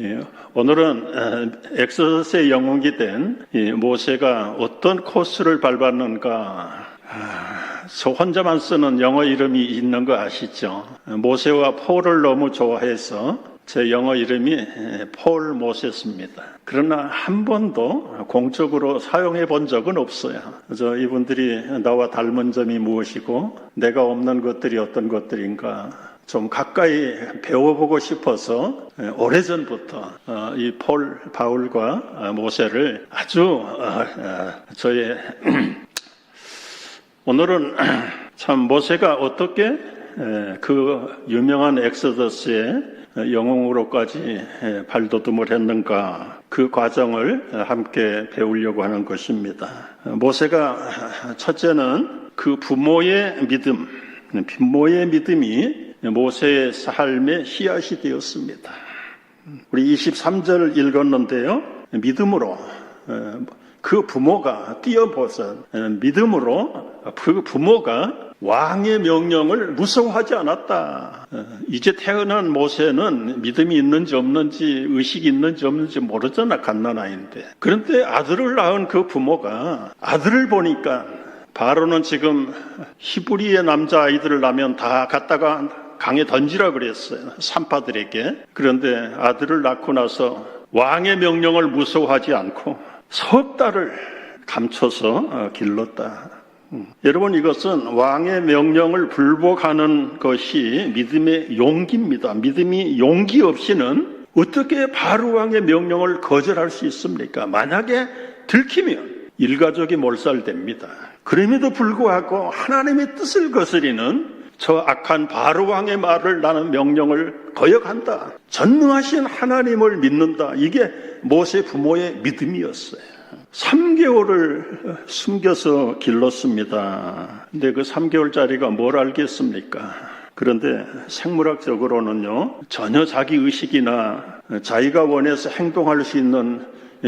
예, 오늘은 어, 엑소더스의 영웅이 된이 모세가 어떤 코스를 밟았는가 아, 저 혼자만 쓰는 영어 이름이 있는 거 아시죠? 모세와 폴을 너무 좋아해서 제 영어 이름이 에, 폴 모세스입니다. 그러나 한 번도 공적으로 사용해 본 적은 없어요. 그래서 이분들이 나와 닮은 점이 무엇이고 내가 없는 것들이 어떤 것들인가 좀 가까이 배워보고 싶어서 에, 오래전부터 어, 이폴 바울과 어, 모세를 아주 어, 어, 저의 오늘은 참 모세가 어떻게 에, 그 유명한 엑소더스의 영웅으로까지 에, 발돋움을 했는가 그 과정을 함께 배우려고 하는 것입니다. 모세가 첫째는 그 부모의 믿음, 부모의 믿음이 모세의 삶의 씨앗이 되었습니다. 우리 23절 읽었는데요. 믿음으로 어, 그 부모가 뛰어보선 어, 믿음으로 그 부모가 왕의 명령을 무서워하지 않았다. 어, 이제 태어난 모세는 믿음이 있는지 없는지 의식이 있는지 없는지 모르잖아 갓난아이인데. 그런데 아들을 낳은 그 부모가 아들을 보니까 바로는 지금 히브리의 남자 아이들을 낳으면 다 갖다가 강에 던지라 그랬어요. 산파들에게. 그런데 아들을 낳고 나서 왕의 명령을 무서워하지 않고 석 달을 감춰서 어, 길렀다. 음. 여러분 이것은 왕의 명령을 불복하는 것이 믿음의 용기입니다. 믿음이 용기 없이는 어떻게 바로 왕의 명령을 거절할 수 있습니까? 만약에 들키면 일가족이 몰살됩니다. 그럼에도 불구하고 하나님의 뜻을 거스리는 저 악한 바로 왕의 말을 나는 명령을 거역한다. 전능하신 하나님을 믿는다. 이게 모세 부모의 믿음이었어요. 3개월을 숨겨서 길렀습니다. 근데 그 3개월짜리가 뭘 알겠습니까? 그런데 생물학적으로는요, 전혀 자기 의식이나 자기가 원해서 행동할 수 있는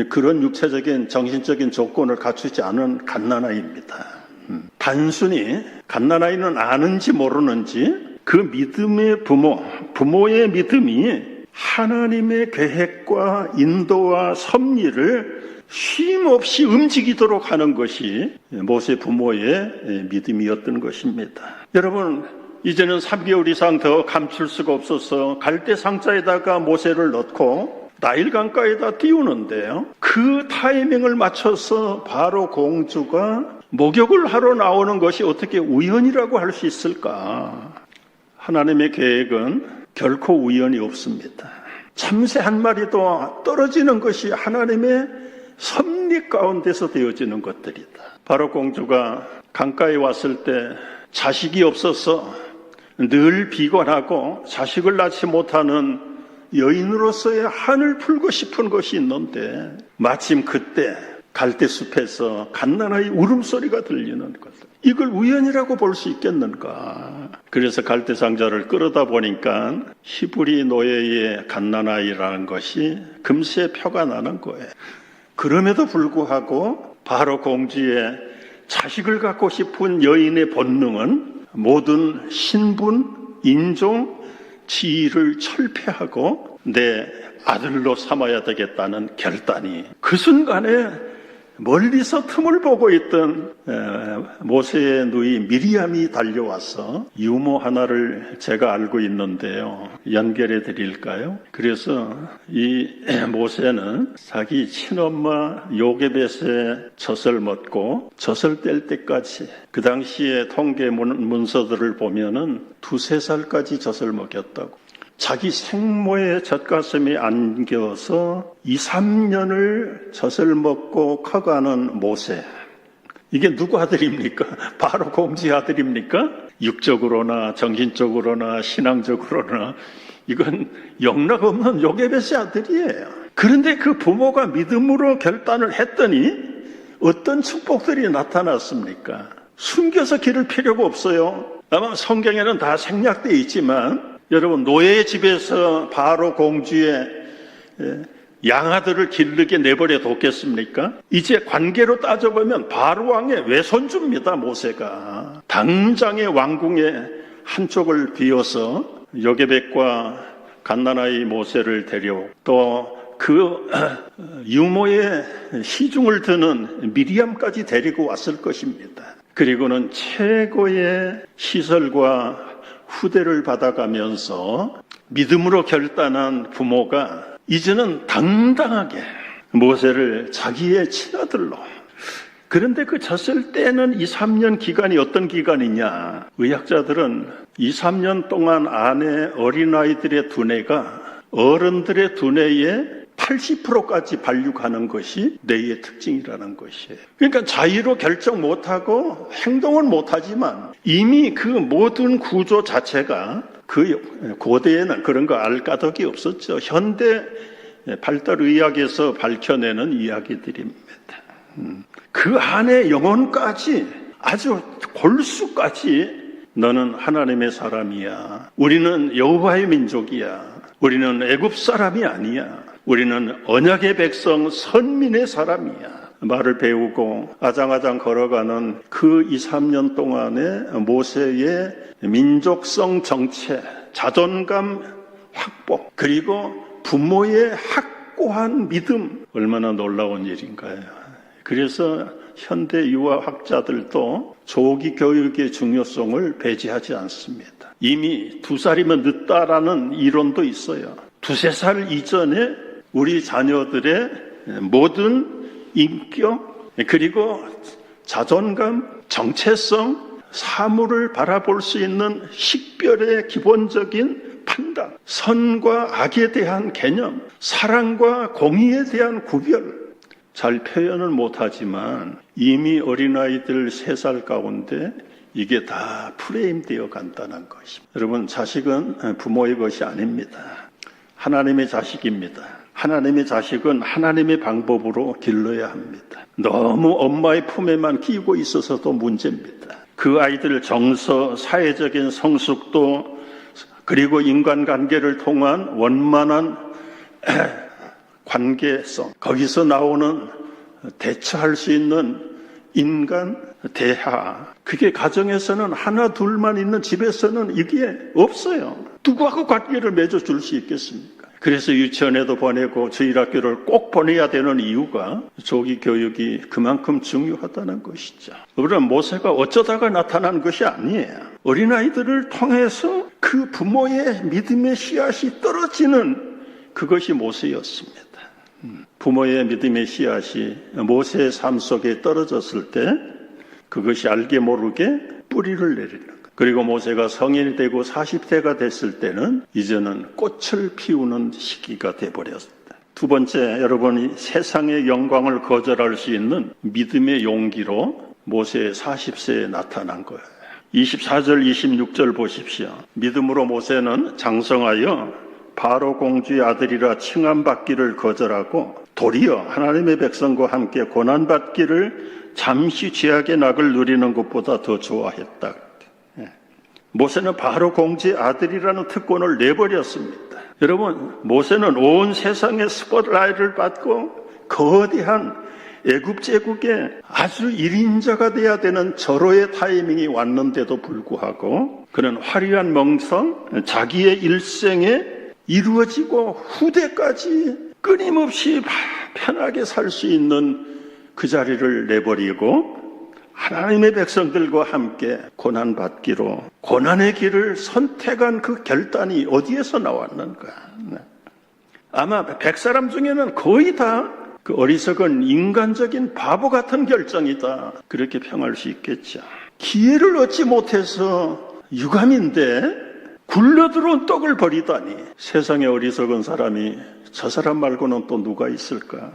그런 육체적인 정신적인 조건을 갖추지 않은 갓난아이입니다. 음, 단순히 갓난아이는 아는지 모르는지 그 믿음의 부모, 부모의 믿음이 하나님의 계획과 인도와 섭리를 쉼 없이 움직이도록 하는 것이 모세 부모의 믿음이었던 것입니다. 여러분, 이제는 3개월 이상 더 감출 수가 없어서 갈대 상자에다가 모세를 넣고 나일 강가에다 띄우는데요. 그 타이밍을 맞춰서 바로 공주가 목욕을 하러 나오는 것이 어떻게 우연이라고 할 수 있을까? 하나님의 계획은 결코 우연이 없습니다. 참새 한 마리도 떨어지는 것이 하나님의 섭리 가운데서 되어지는 것들이다. 바로 공주가 강가에 왔을 때 자식이 없어서 늘 비관하고 자식을 낳지 못하는 여인으로서의 한을 풀고 싶은 것이 있는데 마침 그때 갈대숲에서 갓난아이 울음소리가 들리는 것. 이걸 우연이라고 볼 수 있겠는가? 그래서 갈대상자를 끌어다 보니까 히브리 노예의 갓난아이라는 것이 금세 표가 나는 거예요. 그럼에도 불구하고 바로 공주의 자식을 갖고 싶은 여인의 본능은 모든 신분, 인종, 지위를 철폐하고 내 아들로 삼아야 되겠다는 결단이 그 순간에 멀리서 틈을 보고 있던 모세의 누이 미리암이 달려와서 유모 하나를 제가 알고 있는데요. 연결해 드릴까요? 그래서 이 모세는 자기 친엄마 요게벳의 젖을 먹고 젖을 뗄 때까지 그 당시에 통계 문서들을 보면은 두세 살까지 젖을 먹였다고. 자기 생모의 젖가슴에 안겨서 2, 3년을 젖을 먹고 커가는 모세. 이게 누구 아들입니까? 바로 공지 아들입니까? 육적으로나 정신적으로나 신앙적으로나 이건 영락 없는 요게벳의 아들이에요. 그런데 그 부모가 믿음으로 결단을 했더니 어떤 축복들이 나타났습니까? 숨겨서 기를 필요가 없어요. 아마 성경에는 다 생략되어 있지만 여러분 노예의 집에서 바로 공주의 양아들을 길르게 내버려 뒀겠습니까? 이제 관계로 따져보면 바로 왕의 외손주입니다 모세가 당장의 왕궁의 한쪽을 비워서 여게백과 갓난아이 모세를 데려 또그 유모의 시중을 드는 미리암까지 데리고 왔을 것입니다. 그리고는 최고의 시설과 후대를 받아가면서 믿음으로 결단한 부모가 이제는 당당하게 모세를 자기의 친아들로 그런데 그 졌을 때는 2, 3년 기간이 어떤 기간이냐? 의학자들은 2, 3년 동안 안에 어린아이들의 두뇌가 어른들의 두뇌의 80%까지 발육하는 것이 뇌의 특징이라는 것이에요. 그러니까 자유로 결정 못하고 행동은 못하지만 이미 그 모든 구조 자체가 그 고대에는 그런 거 알 까닭이 없었죠. 현대 발달 의학에서 밝혀내는 이야기들입니다. 음. 그 안에 영혼까지 아주 골수까지 너는 하나님의 사람이야. 우리는 여호와의 민족이야. 우리는 애굽 사람이 아니야. 우리는 언약의 백성 선민의 사람이야. 말을 배우고 아장아장 걸어가는 그 2, 3년 동안의 모세의 민족성 정체, 자존감 확보, 그리고 부모의 확고한 믿음, 얼마나 놀라운 일인가요? 그래서 현대 유아학자들도 조기 교육의 중요성을 배제하지 않습니다. 이미 두 살이면 늦다라는 이론도 있어요. 두세 살 이전에 우리 자녀들의 모든 인격, 그리고 자존감, 정체성, 사물을 바라볼 수 있는 식별의 기본적인 판단, 선과 악에 대한 개념, 사랑과 공의에 대한 구별, 잘 표현을 못하지만 이미 어린아이들 세살 가운데 이게 다 프레임 되어 간다는 것입니다. 여러분, 자식은 부모의 것이 아닙니다. 하나님의 자식입니다. 하나님의 자식은 하나님의 방법으로 길러야 합니다. 너무 엄마의 품에만 끼고 있어서도 문제입니다. 그 아이들 정서, 사회적인 성숙도, 그리고 인간관계를 통한 원만한 관계성, 거기서 나오는 대처할 수 있는 인간 대하. 그게 가정에서는 하나, 둘만 있는 집에서는 이게 없어요. 누구하고 관계를 맺어줄 수 있겠습니까? 그래서 유치원에도 보내고 저일학교를 꼭 보내야 되는 이유가 조기 교육이 그만큼 중요하다는 것이죠. 그러나 모세가 어쩌다가 나타난 것이 아니에요. 어린아이들을 통해서 그 부모의 믿음의 씨앗이 떨어지는 그것이 모세였습니다. 부모의 믿음의 씨앗이 모세의 삶 속에 떨어졌을 때 그것이 알게 모르게 뿌리를 내리는 것. 그리고 모세가 성인이 되고 40대가 됐을 때는 이제는 꽃을 피우는 시기가 돼버렸다. 두 번째, 여러분이 세상의 영광을 거절할 수 있는 믿음의 용기로 모세의 40세에 나타난 거예요. 24절, 26절 보십시오. 믿음으로 모세는 장성하여 바로 공주의 아들이라 칭함받기를 거절하고 도리어 하나님의 백성과 함께 고난받기를 잠시 죄악의 낙을 누리는 것보다 더 좋아했다. 예. 모세는 바로 공주의 아들이라는 특권을 내버렸습니다. 여러분, 모세는 온 세상의 스포트라이트를 받고 거대한 애굽 제국의 아주 일인자가 돼야 되는 절호의 타이밍이 왔는데도 불구하고 그는 화려한 멍성, 자기의 일생에 이루어지고 후대까지 끊임없이 편하게 살 수 있는 그 자리를 내버리고 하나님의 백성들과 함께 고난받기로 고난의 길을 선택한 그 결단이 어디에서 나왔는가? 네. 아마 백 사람 중에는 거의 다 그 어리석은 인간적인 바보 같은 결정이다. 그렇게 평할 수 있겠죠. 기회를 얻지 못해서 유감인데 굴러들어온 떡을 버리다니 세상에 어리석은 사람이 저 사람 말고는 또 누가 있을까?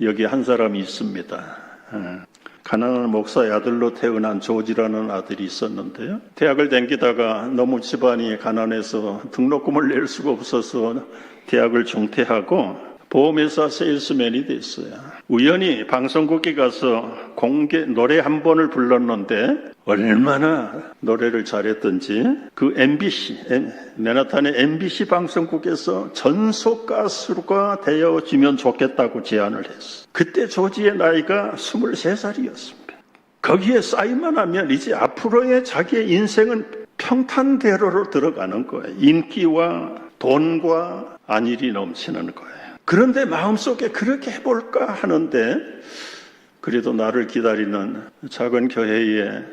여기 한 사람이 있습니다. 예. 가난한 목사의 아들로 태어난 조지라는 아들이 있었는데요. 대학을 다니다가 너무 집안이 가난해서 등록금을 낼 수가 없어서 대학을 중퇴하고 보험회사 세일스맨이 됐어요. 우연히 방송국에 가서 공개 노래 한 번을 불렀는데 얼마나 노래를 잘했던지 그 MBC 맨하탄의 MBC 방송국에서 전속 가수가 되어지면 좋겠다고 제안을 했어. 그때 조지의 나이가 23살이었습니다. 거기에 쌓이만 하면 이제 앞으로의 자기의 인생은 평탄대로로 들어가는 거예요. 인기와 돈과 안일이 넘치는 거예요. 그런데 마음속에 그렇게 해볼까 하는데 그래도 나를 기다리는 작은 교회에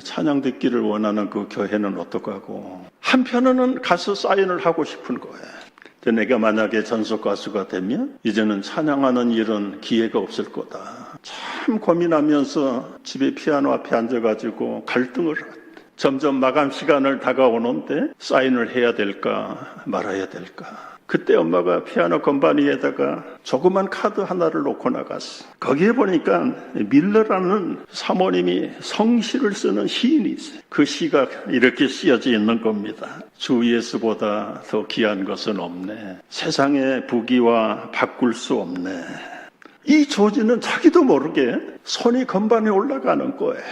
찬양 듣기를 원하는 그 교회는 어떡하고 한편으로는 가서 사인을 하고 싶은 거예요. 내가 만약에 전속 가수가 되면 이제는 찬양하는 일은 기회가 없을 거다. 참 고민하면서 집에 피아노 앞에 앉아가지고 갈등을 하- 점점 마감 시간을 다가오는데 사인을 해야 될까 말아야 될까. 그때 엄마가 피아노 건반 위에다가 조그만 카드 하나를 놓고 나갔어. 거기에 보니까 밀러라는 사모님이 성시를 쓰는 시인이 있어요. 그 시가 이렇게 쓰여져 있는 겁니다. 주 예수보다 더 귀한 것은 없네. 세상의 부귀와 바꿀 수 없네. 이 조지는 자기도 모르게 손이 건반에 올라가는 거예요.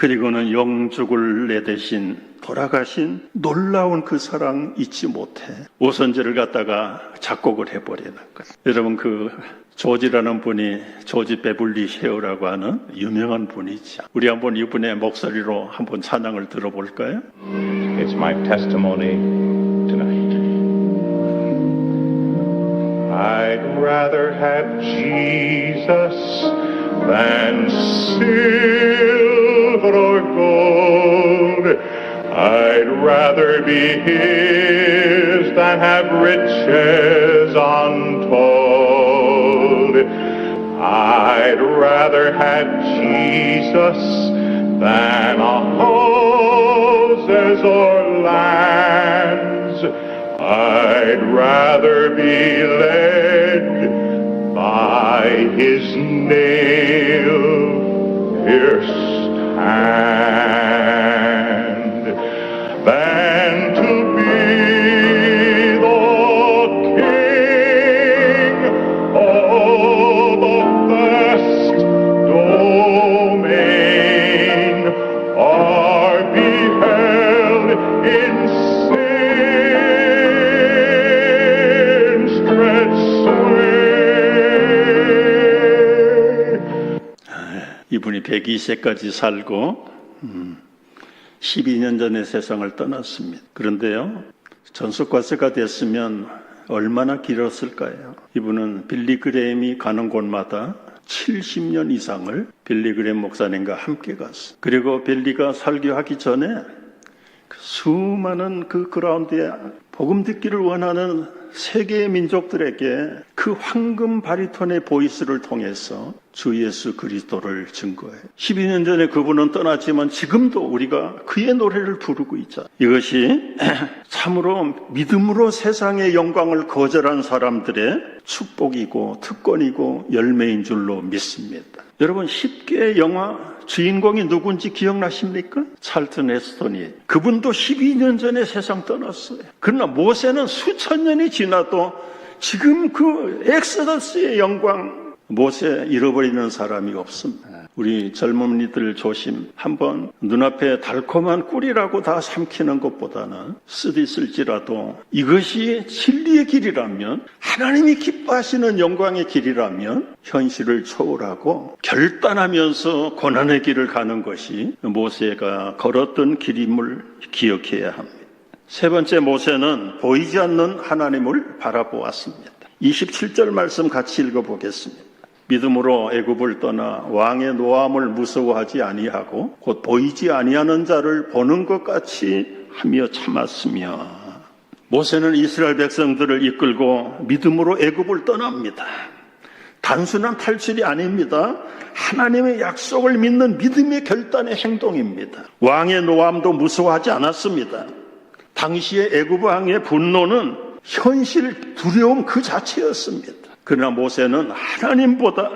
그리고는 영죽을 내 대신 돌아가신 놀라운 그 사랑 잊지 못해 오선지를 갖다가 작곡을 해버리는 것. 여러분 그 조지라는 분이 조지 베블리 셰어라고 하는 유명한 분이죠. 우리 한번 이분의 목소리로 한번 찬양을 들어볼까요? It's my testimony tonight. I'd rather have Jesus than silver or gold. Oh I'd rather be His than have riches untold. I'd rather have Jesus than a houses or lands. I'd rather be led by his nail pierced man. 102세까지 살고 음, 12년 전에 세상을 떠났습니다. 그런데요, 전속과세가 됐으면 얼마나 길었을까요? 이분은 빌리 그레임이 가는 곳마다 70년 이상을 빌리 그레임 목사님과 함께 갔어. 그리고 빌리가 설교하기 전에 그 수많은 그 그라운드에 복음 듣기를 원하는 세계의 민족들에게 그 황금 바리톤의 보이스를 통해서 주 예수 그리스도를 증거해. 12년 전에 그분은 떠났지만 지금도 우리가 그의 노래를 부르고 있자. 이것이 참으로 믿음으로 세상의 영광을 거절한 사람들의 축복이고 특권이고 열매인 줄로 믿습니다. 여러분 10개의 영화 주인공이 누군지 기억나십니까? 찰튼 헤스톤이 그분도 12년 전에 세상 떠났어요. 그러나 모세는 수천 년이 지나도 지금 그 엑스더스의 영광 모세 잃어버리는 사람이 없습니다. 우리 젊은이들 조심. 한번 눈앞에 달콤한 꿀이라고 다 삼키는 것보다는 쓰디 쓸지라도 이것이 진리의 길이라면 하나님이 기뻐하시는 영광의 길이라면 현실을 초월하고 결단하면서 고난의 길을 가는 것이 모세가 걸었던 길임을 기억해야 합니다. 세 번째 모세는 보이지 않는 하나님을 바라보았습니다. 27절 말씀 같이 읽어보겠습니다. 믿음으로 애굽을 떠나 왕의 노함을 무서워하지 아니하고 곧 보이지 아니하는 자를 보는 것 같이 하며 참았으며 모세는 이스라엘 백성들을 이끌고 믿음으로 애굽을 떠납니다. 단순한 탈출이 아닙니다. 하나님의 약속을 믿는 믿음의 결단의 행동입니다. 왕의 노함도 무서워하지 않았습니다. 당시의 애굽 왕의 분노는 현실 두려움 그 자체였습니다. 그러나 모세는 하나님보다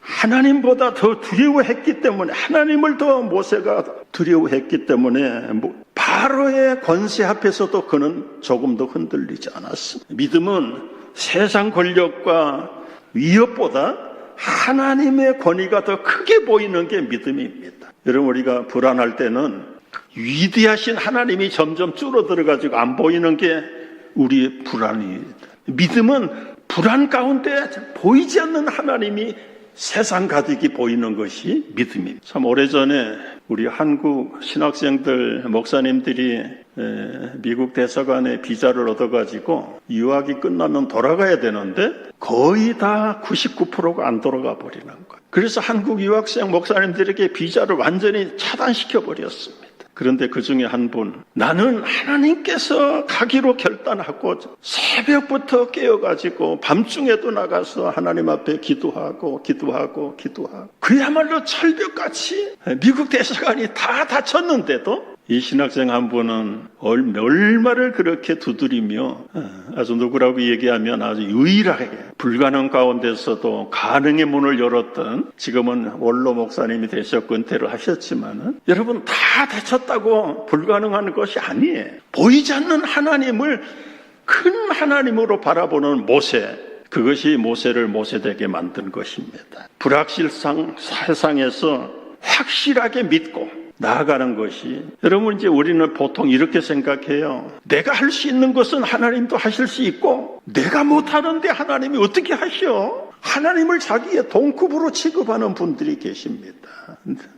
하나님보다 더 두려워했기 때문에 하나님을 더 모세가 두려워했기 때문에 뭐 바로의 권세 앞에서도 그는 조금 더 흔들리지 않았습니다. 믿음은 세상 권력과 위협보다 하나님의 권위가 더 크게 보이는 게 믿음입니다. 여러분 우리가 불안할 때는 위대하신 하나님이 점점 줄어들어 가지고 안 보이는 게 우리의 불안입니다. 믿음은 불안 가운데 보이지 않는 하나님이 세상 가득히 보이는 것이 믿음입니다. 참 오래전에 우리 한국 신학생들, 목사님들이 에, 미국 대사관의 비자를 얻어가지고 유학이 끝나면 돌아가야 되는데 거의 다 99%가 안 돌아가 버리는 거예요. 그래서 한국 유학생 목사님들에게 비자를 완전히 차단시켜 버렸습니다. 그런데 그 중에 한 분, 나는 하나님께서 가기로 결단하고 새벽부터 깨어가지고 밤중에도 나가서 하나님 앞에 기도하고 기도하고 기도하고. 그야말로 철벽같이 미국 대사관이 다 다쳤는데도 이 신학생 한 분은 얼- 얼마를 그렇게 두드리며 어, 아주 누구라고 얘기하면 아주 유일하게 불가능 가운데서도 가능의 문을 열었던 지금은 원로 목사님이 되셨고 은퇴를 하셨지만은 여러분 다 다쳤다고 불가능한 것이 아니에요. 보이지 않는 하나님을 큰 하나님으로 바라보는 모세 그것이 모세를 모세되게 만든 것입니다. 불확실상 세상에서 확실하게 믿고 나아가는 것이 여러분 이제 우리는 보통 이렇게 생각해요. 내가 할 수 있는 것은 하나님도 하실 수 있고 내가 못하는데 하나님이 어떻게 하셔? 하나님을 자기의 동급으로 취급하는 분들이 계십니다.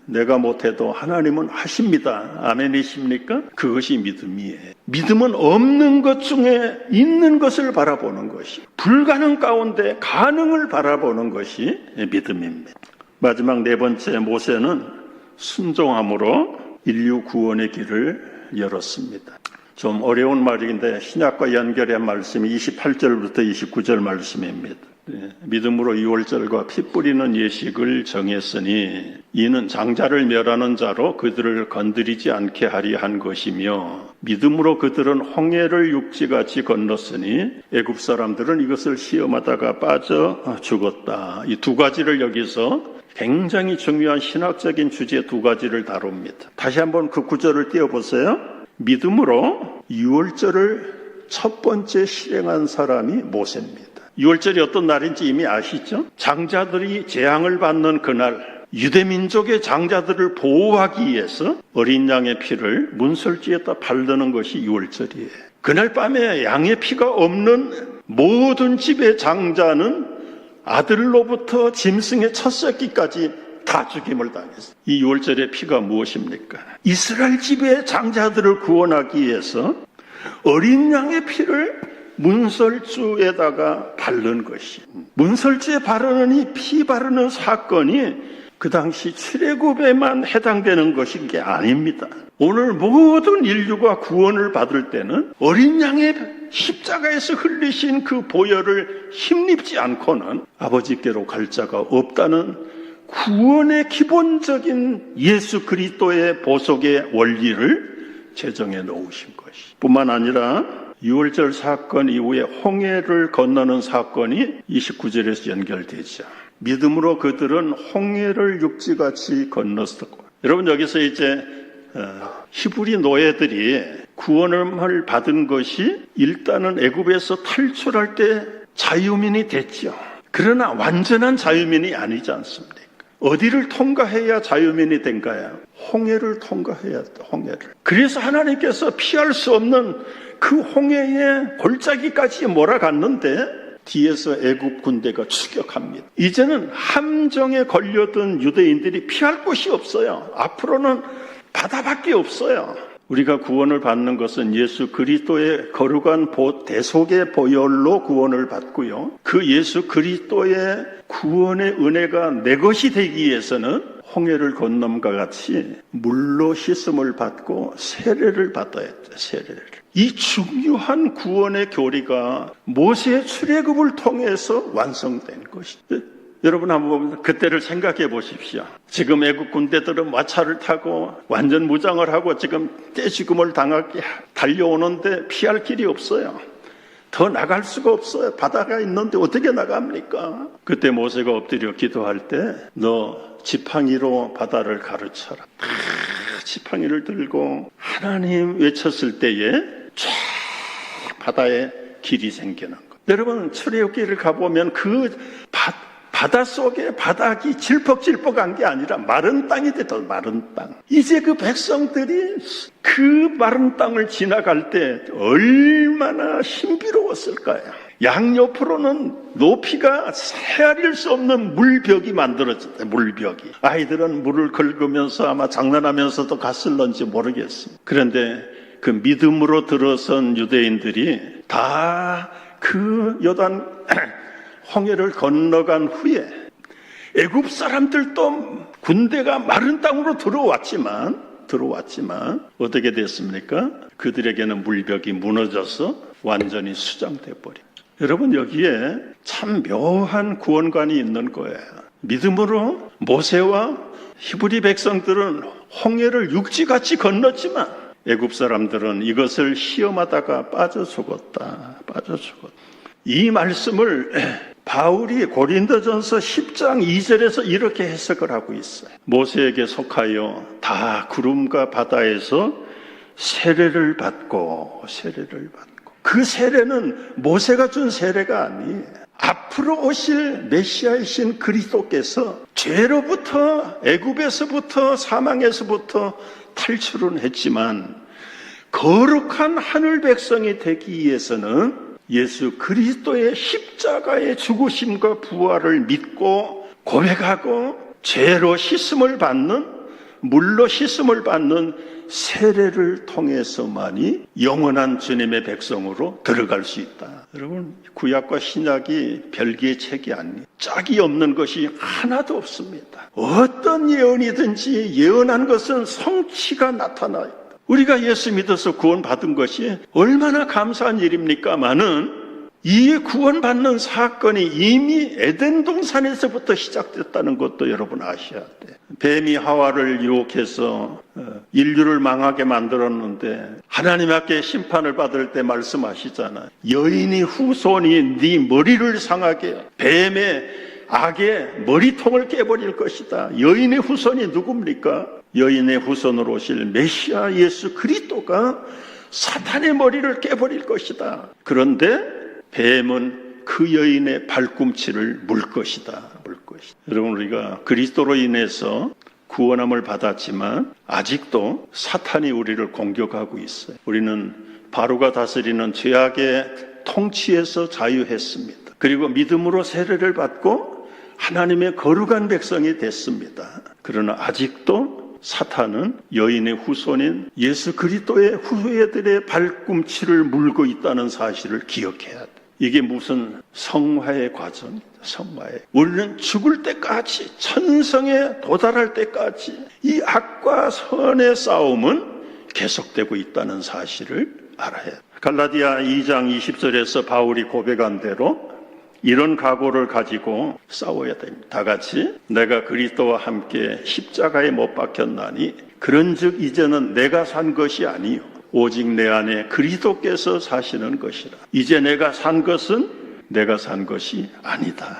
내가 못해도 하나님은 하십니다. 아멘이십니까? 그것이 믿음이에요. 믿음은 없는 것 중에 있는 것을 바라보는 것이 불가능 가운데 가능을 바라보는 것이 믿음입니다. 마지막 네 번째 모세는 순종함으로 인류 구원의 길을 열었습니다. 좀 어려운 말인데 신약과 연결한 말씀이 28절부터 29절 말씀입니다. 예, 믿음으로 유월절과 피 뿌리는 예식을 정했으니 이는 장자를 멸하는 자로 그들을 건드리지 않게 하리 한 것이며 믿음으로 그들은 홍해를 육지같이 건넜으니 애굽 사람들은 이것을 시험하다가 빠져 죽었다. 이 두 가지를 여기서 굉장히 중요한 신학적인 주제 두 가지를 다룹니다. 다시 한번 그 구절을 띄워보세요. 믿음으로 유월절을 첫 번째 실행한 사람이 모세입니다. 유월절이 어떤 날인지 이미 아시죠? 장자들이 재앙을 받는 그날 유대민족의 장자들을 보호하기 위해서 어린 양의 피를 문설지에다 바르는 것이 유월절이에요. 그날 밤에 양의 피가 없는 모든 집의 장자는 아들로부터 짐승의 첫 새끼까지 다 죽임을 당했어요. 이 유월절의 피가 무엇입니까? 이스라엘 집의 장자들을 구원하기 위해서 어린 양의 피를 문설주에다가 바른 것이 문설주에 바르는 이 피 바르는 사건이 그 당시 출애굽에만 해당되는 것인 게 아닙니다. 오늘 모든 인류가 구원을 받을 때는 어린 양의 십자가에서 흘리신 그 보혈을 힘입지 않고는 아버지께로 갈 자가 없다는 구원의 기본적인 예수 그리스도의 보속의 원리를 제정해 놓으신 것이 뿐만 아니라 6월절 사건 이후에 홍해를 건너는 사건이 29절에서 연결되죠. 믿음으로 그들은 홍해를 육지같이 건넜었고 여러분 여기서 이제 어, 히브리 노예들이 구원을 받은 것이 일단은 애굽에서 탈출할 때 자유민이 됐죠. 그러나 완전한 자유민이 아니지 않습니까? 어디를 통과해야 자유민이 된가요? 홍해를 통과해야 돼, 홍해를. 그래서 하나님께서 피할 수 없는 그 홍해의 골짜기까지 몰아갔는데 뒤에서 애굽 군대가 추격합니다. 이제는 함정에 걸려든 유대인들이 피할 곳이 없어요. 앞으로는 바다밖에 없어요. 우리가 구원을 받는 것은 예수 그리스도의 거룩한 보, 대속의 보혈로 구원을 받고요. 그 예수 그리스도의 구원의 은혜가 내 것이 되기 위해서는 홍해를 건넘과 같이 물로 씻음을 받고 세례를 받아야 돼, 세례를. 이 중요한 구원의 교리가 모세의 출애굽을 통해서 완성된 것이죠. 여러분 한번 그때를 생각해 보십시오. 지금 애국 군대들은 마차를 타고 완전 무장을 하고 지금 떼죽음을 당하게 달려오는데 피할 길이 없어요. 더 나갈 수가 없어요. 바다가 있는데 어떻게 나갑니까? 그때 모세가 엎드려 기도할 때 너 지팡이로 바다를 가르쳐라. 다 지팡이를 들고 하나님 외쳤을 때에 쫙 바다에 길이 생기는 거. 여러분 출애굽기를 가보면 그 바, 바다 속에 바닥이 질퍽질퍽한 게 아니라 마른 땅이 돼더 마른 땅. 이제 그 백성들이 그 마른 땅을 지나갈 때 얼마나 신비로웠을까요? 양옆으로는 높이가 헤아릴 수 없는 물벽이 만들어졌대, 물벽이. 아이들은 물을 긁으면서 아마 장난하면서도 갔을런지 모르겠습니다. 그런데 그 믿음으로 들어선 유대인들이 다그 요단 홍해를 건너간 후에 애굽 사람들도 군대가 마른 땅으로 들어왔지만 들어왔지만 어떻게 됐습니까? 그들에게는 물벽이 무너져서 완전히 수장돼 버려. 여러분 여기에 참 묘한 구원관이 있는 거예요. 믿음으로 모세와 히브리 백성들은 홍해를 육지같이 건넜지만 애굽 사람들은 이것을 시험하다가 빠져 죽었다. 빠져 죽었다. 이 말씀을 바울이 고린도전서 10장 2절에서 이렇게 해석을 하고 있어요. 모세에게 속하여 다 구름과 바다에서 세례를 받고 세례를 받고 그 세례는 모세가 준 세례가 아니에요. 앞으로 오실 메시아이신 그리스도께서 죄로부터 애굽에서부터 사망에서부터 탈출은 했지만 거룩한 하늘 백성이 되기 위해서는 예수 그리스도의 십자가의 죽으심과 부활을 믿고 고백하고 죄로 씻음을 받는 물로 씻음을 받는 세례를 통해서만이 영원한 주님의 백성으로 들어갈 수 있다. 여러분 구약과 신약이 별개의 책이 아니 짝이 없는 것이 하나도 없습니다. 어떤 예언이든지 예언한 것은 성취가 나타나요. 우리가 예수 믿어서 구원받은 것이 얼마나 감사한 일입니까마는 이 구원받는 사건이 이미 에덴 동산에서부터 시작됐다는 것도 여러분 아셔야 돼. 뱀이 하와를 유혹해서 어, 인류를 망하게 만들었는데 하나님 앞에 심판을 받을 때 말씀하시잖아. 여인이 후손이 네 머리를 상하게 해. 뱀의 악의 머리통을 깨버릴 것이다. 여인의 후손이 누굽니까? 여인의 후손으로 오실 메시아 예수 그리스도가 사탄의 머리를 깨버릴 것이다. 그런데 뱀은 그 여인의 발꿈치를 물 것이다. 물 것이다. 여러분 우리가 그리스도로 인해서 구원함을 받았지만 아직도 사탄이 우리를 공격하고 있어요. 우리는 바로가 다스리는 죄악의 통치에서 자유했습니다. 그리고 믿음으로 세례를 받고 하나님의 거룩한 백성이 됐습니다. 그러나 아직도 사탄은 여인의 후손인 예수 그리스도의 후예들의 발꿈치를 물고 있다는 사실을 기억해야 돼. 이게 무슨 성화의 과정입니다. 성화의. 우리는 죽을 때까지 천성에 도달할 때까지 이 악과 선의 싸움은 계속되고 있다는 사실을 알아야 돼. 갈라디아 2장 20절에서 바울이 고백한 대로 이런 각오를 가지고 싸워야 됩니다. 다 같이 내가 그리스도와 함께 십자가에 못 박혔나니 그런즉 이제는 내가 산 것이 아니요 오직 내 안에 그리스도께서 사시는 것이라. 이제 내가 산 것은 내가 산 것이 아니다.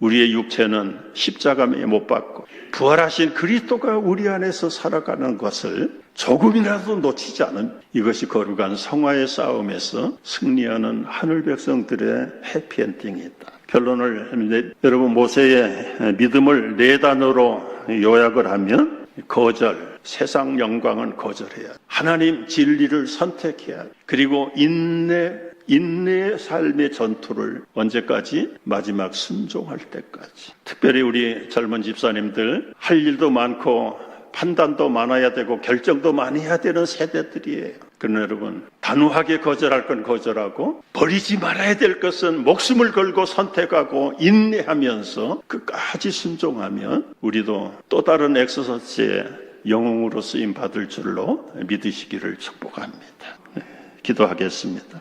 우리의 육체는 십자가에 못 박고 부활하신 그리스도가 우리 안에서 살아가는 것을 조금이라도 놓치지 않은 이것이 거룩한 성화의 싸움에서 승리하는 하늘 백성들의 해피엔딩이다. 결론을 여러분 모세의 믿음을 네 단어로 요약을 하면 거절, 세상 영광은 거절해야 돼. 하나님 진리를 선택해야 돼. 그리고 인내, 인내의 삶의 전투를 언제까지? 마지막 순종할 때까지. 특별히 우리 젊은 집사님들 할 일도 많고 판단도 많아야 되고 결정도 많이 해야 되는 세대들이에요. 그러나 여러분 단호하게 거절할 건 거절하고 버리지 말아야 될 것은 목숨을 걸고 선택하고 인내하면서 끝까지 순종하면 우리도 또 다른 엑소서스의 영웅으로 쓰임 받을 줄로 믿으시기를 축복합니다. 네, 기도하겠습니다.